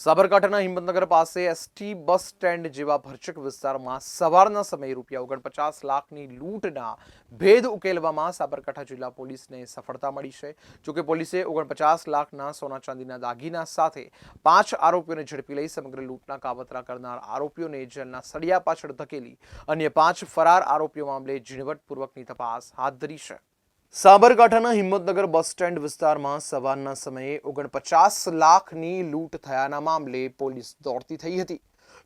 સાબરકાંઠાના હિંમતનગર પાસે ST bus stand જેવા ભરચક વિસ્તારમાં સવારના સમયે રૂપિયા ઓગણપચાસ લાખની લૂંટના ભેદ ઉકેલવામાં સાબરકાંઠા જિલ્લા પોલીસને સફળતા મળી છે. જોકે પોલીસે ઓગણપચાસ લાખના સોના ચાંદીના દાગીના સાથે પાંચ આરોપીઓને ઝડપી લઈ સમગ્ર લૂંટના કાવતરા કરનાર આરોપીઓને જેલના સળિયા પાછળ ધકેલી અન્ય પાંચ ફરાર આરોપીઓ મામલે ઝીણવટપૂર્વકની તપાસ હાથ ધરી છે. સાબરકાંઠાના હિંમતનગર બસ સ્ટેન્ડ વિસ્તારમાં સવારના સમયે ઓગણપચાસ લાખની લૂંટ થયાના મામલે પોલીસ દોડતી થઈ હતી.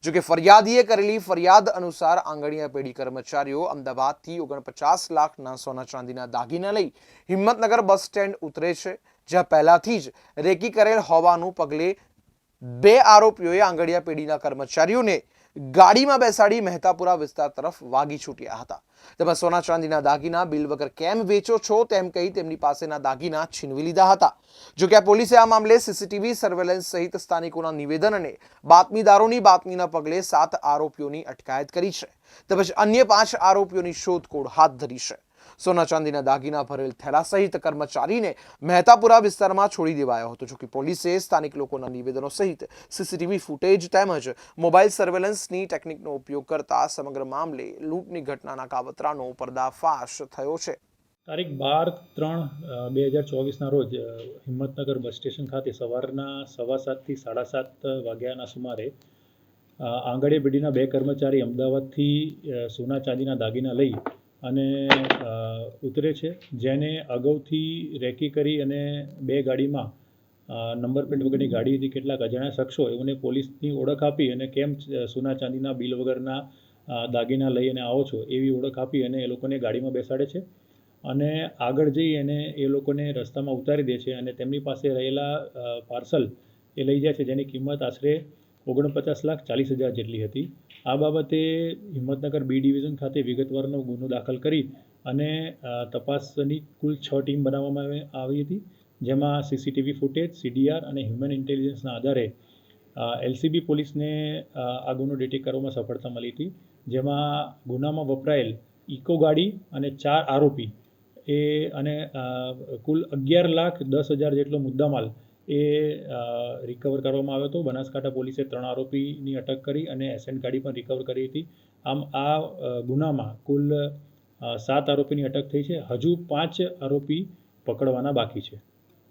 જોકે ફરિયાદીએ કરેલી ફરિયાદ અનુસાર આંગણીયા પેઢી કર્મચારીઓ અમદાવાદથી ઓગણપચાસ લાખના સોના ચાંદીના દાગીના લઈ હિંમતનગર બસ સ્ટેન્ડ ઉતરે છે, જ્યાં પહેલાથી જ રેકી કરેલ હોવાનું પગલે બે આરોપીઓએ આંગણીયા પેઢીના કર્મચારીઓને ગાડીમાં બેસાડી મહેતાપુરા વિસ્તાર તરફ વાગી છૂટ્યા હતા. તેમાં સોના ચાંદીના દાગીના બિલ વગર કેમ વેચો છો તેમ કહી તેમની પાસેના દાગીના છીનવી લીધા હતા. જો કે આ પોલીસે આ મામલે સીસીટીવી સર્વેલન્સ સહિત સ્થાનિકોના નિવેદન અને બાતમીદારોની બાતમીના પગલે સાત આરોપીઓની અટકાયત કરી છે. તેમજ અન્ય પાંચ આરોપીઓની શોધખોળ હાથ ધરી છે. સોના ચાંદીના દાગીના ભરેલ થેલા સહિત કર્મચારીને મહેતાપુરા વિસ્તારમાં છોડી દેવાયો હતો, જોકે પોલીસે સ્થાનિક લોકોના નિવેદનો સહિત સીસીટીવી ફૂટેજ તેમજ મોબાઈલ સર્વેલન્સની ટેકનિકનો ઉપયોગ કરતા સમગ્ર મામલે લૂંટની ઘટનાના કાવતરાનો પર્દાફાશ થયો છે. તારીખ બાર ત્રણ બે હજાર ચોવીસના રોજ હિંમતનગર બસ સ્ટેશન ખાતે સવારના સવા સાતથી સાડા સાત વાગ્યાના સુમારે આંગળીયા પેઢીના બે કર્મચારી અમદાવાદથી સોના ચાંદીના દાગીના લઈ અને ઉતરે છે, જેને અગાઉથી રેકી કરી અને બે ગાડીમાં નંબર પ્લેટ વગરની ગાડી હતી કેટલાક અજાણ્યા શખ્સો એઓને પોલીસની ઓળખ આપી અને કેમ સોના ચાંદીના બિલ વગરના દાગીના લઈ અને આવો છો એવી ઓળખ આપી અને એ લોકોને ગાડીમાં બેસાડે છે. અને આગળ જઈ અને એ લોકોને રસ્તામાં ઉતારી દે છે અને તેમની પાસે રહેલા પાર્સલ એ લઈ જાય છે જેની કિંમત આશરે ઓગણપચાસ લાખ ચાલીસ હજાર જેટલી હતી. આ બાબતે હિંમતનગર બી ડિવિઝન ખાતે વિગતવારનો ગુનો દાખલ કરી અને તપાસની કુલ છ ટીમ બનાવવામાં આવી હતી. જેમાં સીસીટીવી ફૂટેજ, સીડીઆર અને હ્યુમન ઇન્ટેલિજન્સના આધારે એલસીબી પોલીસને આ ગુનો ડિટેક્ટ કરવામાં સફળતા મળી હતી. જેમાં ગુનામાં વપરાયેલ ઇકો ગાડી અને ચાર આરોપી એ અને કુલ અગિયાર લાખ દસ હજાર જેટલો મુદ્દામાલ એ રિકવર કરવામાં આવ્યો હતો. બનાસકાંઠા પોલીસે ત્રણ આરોપીની અટક કરી અને એસેન્ટ ગાડી પણ રિકવર કરી હતી. આમ આ ગુનામાં કુલ સાત આરોપીની અટક થઈ છે. હજુ પાંચ આરોપી પકડવાના બાકી છે.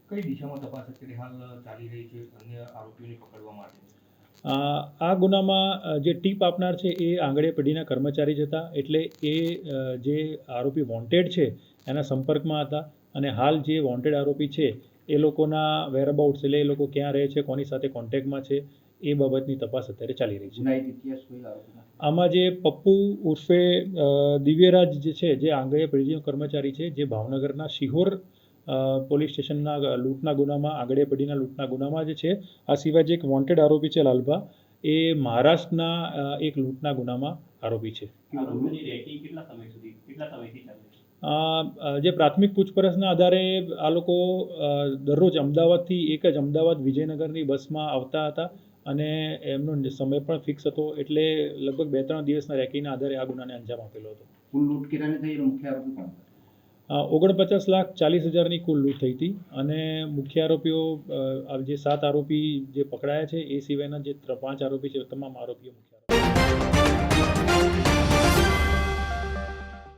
કઈ દિશામાં તપાસ અત્યારે હાલ ચાલી રહી છે? અન્ય આરોપીઓને પકડવા માટે? આ ગુનામાં જે ટીપ આપનાર છે એ આંગળે પેઢીના કર્મચારી જ હતા. એટલે એ જે આરોપી વોન્ટેડ છે એના સંપર્કમાં હતા. અને હાલ જે વોન્ટેડ આરોપી છે એ લોકોના વેરઅબાઉટ્સ એટલે એ લોકો ક્યાં રહે છે કોની સાથે કોન્ટેક્ટમાં છે એ બાબતની તપાસ અત્યારે ચાલી રહી છે. આમાં જે પપ્પુ ઉર્ફે દિવ્યરાજ જે છે જે આંગળીયા પેઢીનો કર્મચારી છે જે ભાવનગરના શિહોર પોલીસ સ્ટેશનના લૂંટના ગુનામાં આંગળીયા પેઢીના લૂંટના ગુનામાં જે છે આ સિવાય જે એક વોન્ટેડ આરોપી છે લાલભા એ મહારાષ્ટ્રના એક લૂંટના ગુનામાં આરોપી છે? જે પ્રાથમિક પૂછપરછના આધારે આ લોકો દરરોજ અમદાવાદથી એક જ અમદાવાદ વિજયનગરની બસમાં આવતા હતા અને એમનો સમય પણ ફિક્સ હતો એટલે લગભગ બે ત્રણ દિવસના રેકીના આધારે આ ગુનાને અંજામ આપેલો હતો. કુલ લૂંટ કેટલાની થઈ મુખ્ય આરોપી કોણ ઓગણપચાસ લાખ ચાલીસ હજારની કુલ લૂંટ થઈ હતી અને મુખ્ય આરોપીઓ જે સાત આરોપી જે પકડાયા છે એ સિવાયના જે પાંચ આરોપી છે તમામ આરોપીઓ મુખ્ય આરોપી